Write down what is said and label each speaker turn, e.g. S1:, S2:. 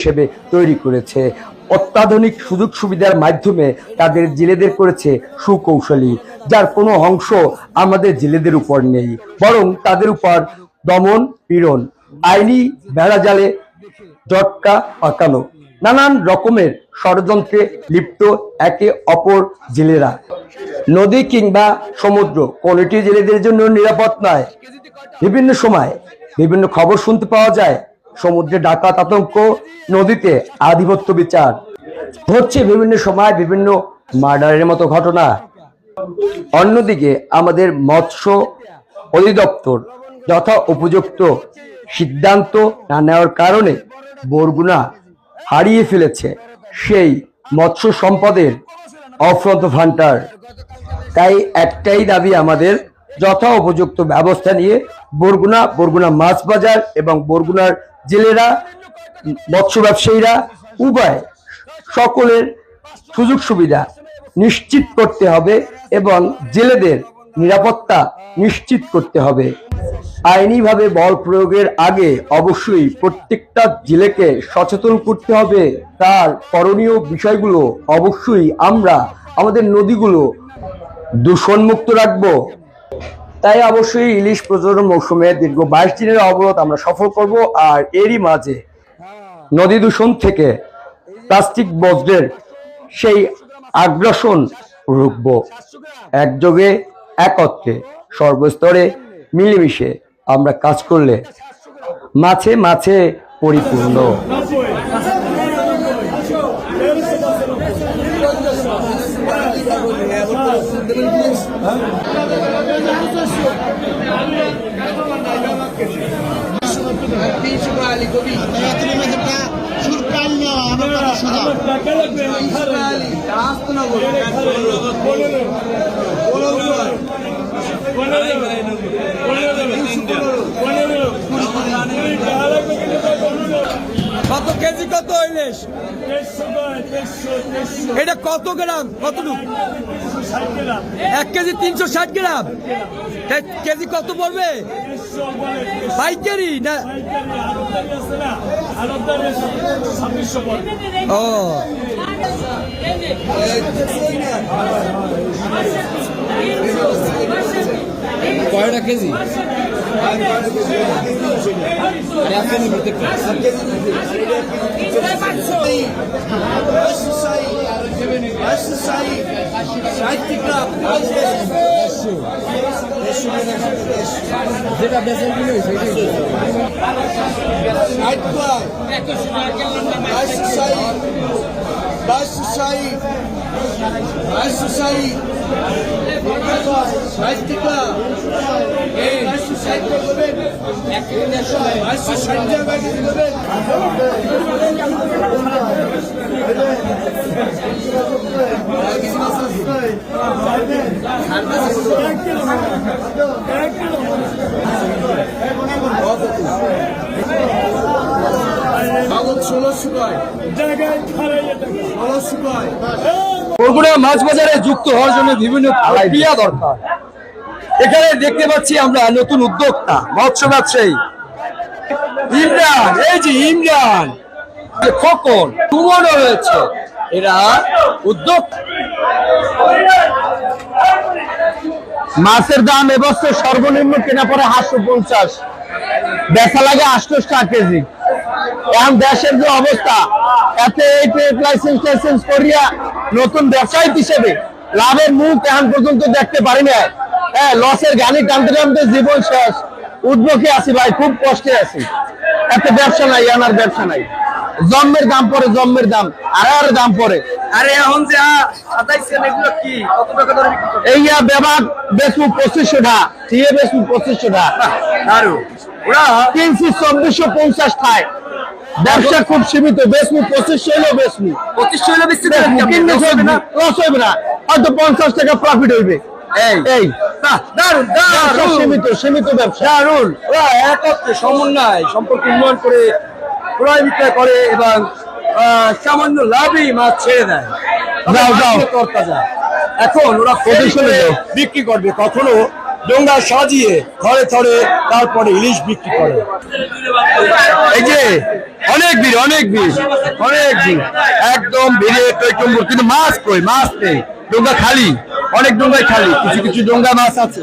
S1: হিসেবে তৈরি করেছে। অত্যাধুনিক সুযোগ সুবিধার মাধ্যমে তাদের জেলেদের করেছে সুকৌশলী, যার কোনো অংশ আমাদের জেলেদের উপর নেই, বরং তাদের উপর দমন পীড়ন, আইনি বেড়াজালে জটকা পাকানো, নানান রকমের ষড়যন্ত্রে লিপ্ত একে অপর জেলেরা। নদী কিংবা সমুদ্র কোনটি জেলেদের জন্য নিরাপদ নয়। বিভিন্ন সময় বিভিন্ন খবর শুনতে পাওয়া যায় সমুদ্রে ডাকাত আতঙ্ক নদীতে আধিপত্য বিচার। হচ্ছে বিভিন্ন সময় বিভিন্ন মার্ডারের মতো ঘটনা। অন্যদিকে আমাদের মৎস্য অধিদপ্তর যথা উপযুক্ত সিদ্ধান্ত না নেওয়ার কারণে বরগুনা হারিয়ে ফেলেছে সেই মৎস্য সম্পদের অফ্রন্ত ভান্ডার তাই একটাই দাবি আমাদের যথা উপযুক্ত ব্যবস্থা নিয়ে বরগুনা বরগুনা মাছ বাজার এবং বরগুনার জেলেরা, মৎস্য ব্যবসায়ীরা উভয় সকলের সুযোগ সুবিধা নিশ্চিত করতে হবে এবং জেলেদের নিরাপত্তা নিশ্চিত করতে হবে। আইনিভাবে বল প্রয়োগের আগে অবশ্যই প্রত্যেকটা জেলেকে সচেতন করতে হবে। তার করণীয় বিষয়গুলো অবশ্যই আমরা, আমাদের নদীগুলো দূষণমুক্ত রাখব। তাই অবশ্যই ইলিশ প্রজনন মৌসুমে দীর্ঘ বাইশ দিনের অবরোধ আমরা সফল করব, আর এরই মাঝে নদী দূষণ থেকে প্লাস্টিক বজ্রের সেই আগ্রাসন রুখব। একযোগে, একত্রে, সর্বস্তরে মিলেমিশে আমরা কাজ করলে মাছে মাছে পরিপূর্ণ।
S2: কত কেজি কত ইলিশ এটা কত গ্রাম? কতটুকু? এক কেজি তিনশো ষাট গ্রাম। কেজি কত পড়বে? পাইকারি না? ও। কয়টা কেজি? যেটা বেচেন কিলো সেটাই রাজশাহী সাহিত্যিকা এই রাজশাহী সাহিত্য দেবেন রাজশাহী সঞ্জয় বাগি দেবেন জগৎ ষোলশো কয় জায়গায় ষোলশো কয়
S1: বরগুনা মাছ বাজারে যুক্ত হওয়ার জন্য বিভিন্ন প্রক্রিয়া দরকার। এখানে দেখতে পাচ্ছি আমরা নতুন উদ্যোক্তা, মৎস্য ব্যবসায়ী। ইমরান, এই যে ইমরান, খোকন সুমনও রয়েছে। এরা উদ্যোগ মাছের দাম এবছর সর্বনিম্ন কেনা পড়ে আটশো পঞ্চাশ বেচা লাগে আটশো টাকা কেজি। এখন দেশের যে অবস্থা এতে এই ট্রেড লাইসেন্স টাইসেন্স করিয়া নতুন ব্যবসায়িক হিসেবে লাভের মুখ এখন পর্যন্ত দেখতে পারি না হ্যাঁ লসের গাড়ি টানতে টানতে জীবন শেষ। উদ্যোগে আছি ভাই খুব কষ্টে আছি। এত ব্যবসা নাই আমার ব্যবসা নাই। জন্মের দাম পরে জন্মের দাম আর আর দাম পরে।
S2: আরে এখন যে কি? কত টাকা ধরে বিক্রি করবেন
S1: এই বেবাক বেসু পঁচিশশো টাকা দিয়ে বেসু পঁচিশশো টাকা
S2: আরও ওরা
S1: কিনছি চব্বিশশো পঞ্চাশ ঠায়। ব্যবসা খুব সীমিত বেসমু পঁচিশশো হলেও বেসমু
S2: পঁচিশ হইলে বেশি
S1: কিনলে চলবে না। লস না হয়তো পঞ্চাশ টাকা প্রফিট হইবে।
S2: এই।
S1: এই। দারুণ
S2: দারুণ
S1: সীমিত সীমিত ব্যবসা।
S2: দারুণ ওরা একত্রে সমন্বয় সম্পর্ক উন্নয়ন করে ক্রয় বিক্রয় করে এবং সামান্য লাভই মাছ ছেড়ে দেয়।
S1: যাও, যাও।
S2: তরতাজা। এখন ওরা বিক্রি করবে। কখনো
S1: ডোঙ্গা সাজিয়ে থরে থরে তারপরে ইলিশ বিক্রি করে। এই যে, অনেক ভিড় অনেক ভিড় অনেক ভিড়। একদম ভিড়ে কিন্তু মাছ কই, মাছ নেই। ডোঙ্গা খালি, অনেক ডোঙ্গায় খালি, কিছু কিছু ডোঙ্গা মাছ আছে।